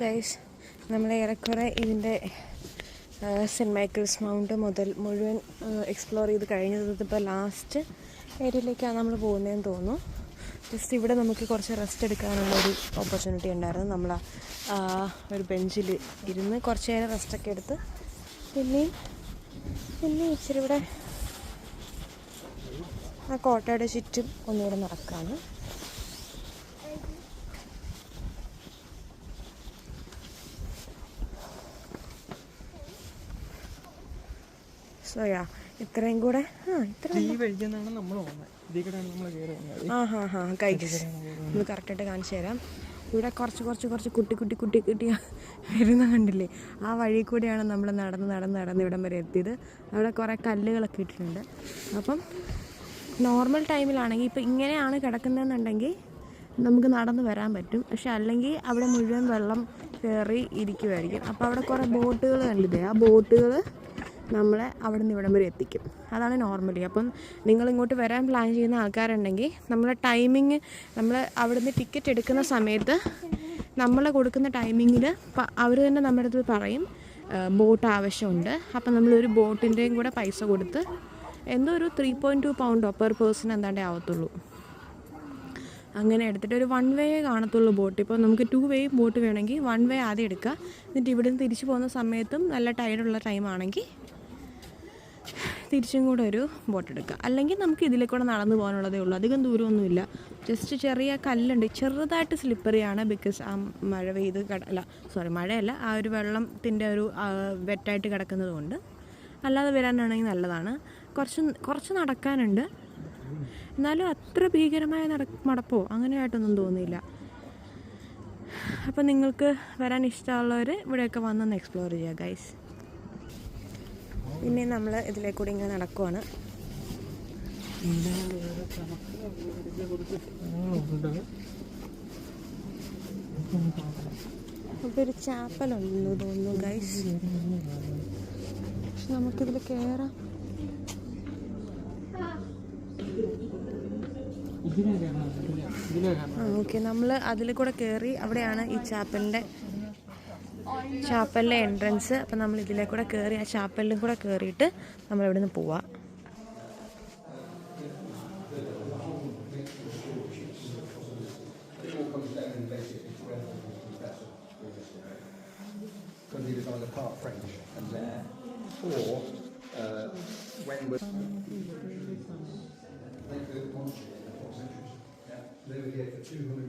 Guys നമ്മൾ ഏറെക്കുറെ ഇതിന്റെ സെന്റ് മൈക്കിൾസ് മൗണ്ട് മുതൽ മുഴുവൻ എക്സ്പ്ലോർ ചെയ്ത് കഴിഞ്ഞത് ഇപ്പോൾ ലാസ്റ്റ് ഏരിയയിലേക്കാണ് നമ്മൾ പോകുന്നതെന്ന് തോന്നുന്നു. ജസ്റ്റ് ഇവിടെ നമുക്ക് കുറച്ച് റെസ്റ്റ് എടുക്കാനുള്ള ഒരു ഓപ്പർച്യൂണിറ്റി ഉണ്ടായിരുന്നു. നമ്മൾ ഒരു ബെഞ്ചിൽ ഇരുന്ന് കുറച്ച് നേരം റെസ്റ്റൊക്കെ എടുത്ത് പിന്നെയും പിന്നെയും ഇച്ചിരി ഇവിടെ ആ കോട്ടയുടെ ചുറ്റും ഒന്നുകൂടെ നടക്കാണ് സോ യാ ഇത്രയും കൂടെ ആ ഇത്ര ഈ വഴിക്കെന്നാണ് നമ്മൾ പോകുന്നത് ഇതിൽ കൂടെയാണ് നമ്മൾ കയറി പോകുന്നത് ആ ഹാ ഇത്രയും കൂടെ. ഒന്ന് കറക്റ്റായിട്ട് കാണിച്ചു തരാം. ഇവിടെ കുറച്ച് കുറച്ച് കുറച്ച് കുട്ടി കുട്ടി കുട്ടി കുട്ടി വരുന്ന കണ്ടില്ലേ? ആ വഴി കൂടെയാണ് നമ്മൾ നടന്ന് നടന്ന് നടന്ന് ഇവിടം വരെ എത്തിയത്. അവിടെ കുറേ കല്ലുകളൊക്കെ ഇട്ടിട്ടുണ്ട്. അപ്പം നോർമൽ ടൈമിലാണെങ്കിൽ ഇപ്പം ഇങ്ങനെയാണ് കിടക്കുന്നതെന്നുണ്ടെങ്കിൽ നമുക്ക് നടന്ന് വരാൻ പറ്റും. പക്ഷെ അല്ലെങ്കിൽ അവിടെ മുഴുവൻ വെള്ളം കയറി ഇരിക്കുമായിരിക്കും അപ്പോൾ അവിടെ കുറേ ബോട്ടുകൾ കണ്ടില്ലേ? ആ ബോട്ടുകൾ നമ്മളെ അവിടെ നിന്ന് ഇവിടം വരെ എത്തിക്കും. അതാണ് നോർമലി അപ്പം നിങ്ങൾ ഇങ്ങോട്ട് വരാൻ പ്ലാൻ ചെയ്യുന്ന ആൾക്കാരുണ്ടെങ്കിൽ നമ്മളെ ടൈമിങ് നമ്മൾ അവിടെ നിന്ന് ടിക്കറ്റ് എടുക്കുന്ന സമയത്ത് നമ്മൾ കൊടുക്കുന്ന ടൈമിങ്ങിൽ അവർ തന്നെ നമ്മുടെ അടുത്ത് പറയും ബോട്ട് ആവശ്യമുണ്ട്. അപ്പം നമ്മളൊരു ബോട്ടിന്റെയും കൂടെ പൈസ കൊടുത്ത് എന്തോ ഒരു ത്രീ പോയിന്റ് ടു പൗണ്ടോ പെർ പേഴ്സൺ എന്താണ്ടേ ആവത്തുള്ളൂ. അങ്ങനെ എടുത്തിട്ട് ഒരു വൺ വേ കാണത്തുള്ളൂ ബോട്ട് ഇപ്പോൾ നമുക്ക് ടു വേ ബോട്ട് വേണമെങ്കിൽ വൺ വേ ആദ്യം എടുക്കുക. എന്നിട്ട് ഇവിടെ നിന്ന് തിരിച്ചു പോകുന്ന സമയത്തും നല്ല ടൈഡുള്ള ടൈമാണെങ്കിൽ തിരിച്ചും കൂടെ ഒരു ബോട്ട് എടുക്കുക അല്ലെങ്കിൽ നമുക്ക് ഇതിലെ കൂടെ നടന്നു പോകാനുള്ളതേ ഉള്ളൂ. അധികം ദൂരമൊന്നുമില്ല. ജസ്റ്റ് ചെറിയ കല്ലുണ്ട്. ചെറുതായിട്ട് സ്ലിപ്പറിയാണ് ബിക്കോസ് ആ മഴ പെയ്ത് കട അല്ല സോറി മഴയല്ല. ആ ഒരു വെള്ളത്തിന്റെ ഒരു വെറ്റായിട്ട് കിടക്കുന്നത് കൊണ്ട് അല്ലാതെ വരാനാണെങ്കിൽ നല്ലതാണ്. കുറച്ച് കുറച്ച് നടക്കാനുണ്ട്. എന്നാലും അത്ര ഭീകരമായ നട മടപ്പോ അങ്ങനെയായിട്ടൊന്നും തോന്നിയില്ല. അപ്പം നിങ്ങൾക്ക് വരാൻ ഇഷ്ടമുള്ളവർ ഇവിടെയൊക്കെ വന്നൊന്ന് എക്സ്പ്ലോർ ചെയ്യുക ഗൈസ് പിന്നെ നമ്മൾ ഇതിലേ ഇതിലേക്കൂടി ഇങ്ങനെ നടക്കുവാണ്. അപ്പോൾ ഒരു ചാപ്പലുണ്ടെന്ന് തോന്നുന്നു ഗൈസ് പക്ഷെ നമുക്കിതിൽ ആ ഓക്കെ നമ്മൾ അതിൽ കൂടെ കയറി അവിടെയാണ് ഈ ചാപ്പലിന്റെ ചാപ്പലിലെ എൻട്രൻസ് അപ്പം നമ്മൾ ഇതിലെ കൂടെ കയറി ആ ചാപ്പലിലും കൂടെ കയറിയിട്ട് നമ്മൾ ഇവിടെ നിന്ന് പോവാം Uh, when we're... Mm -hmm. They were here for 200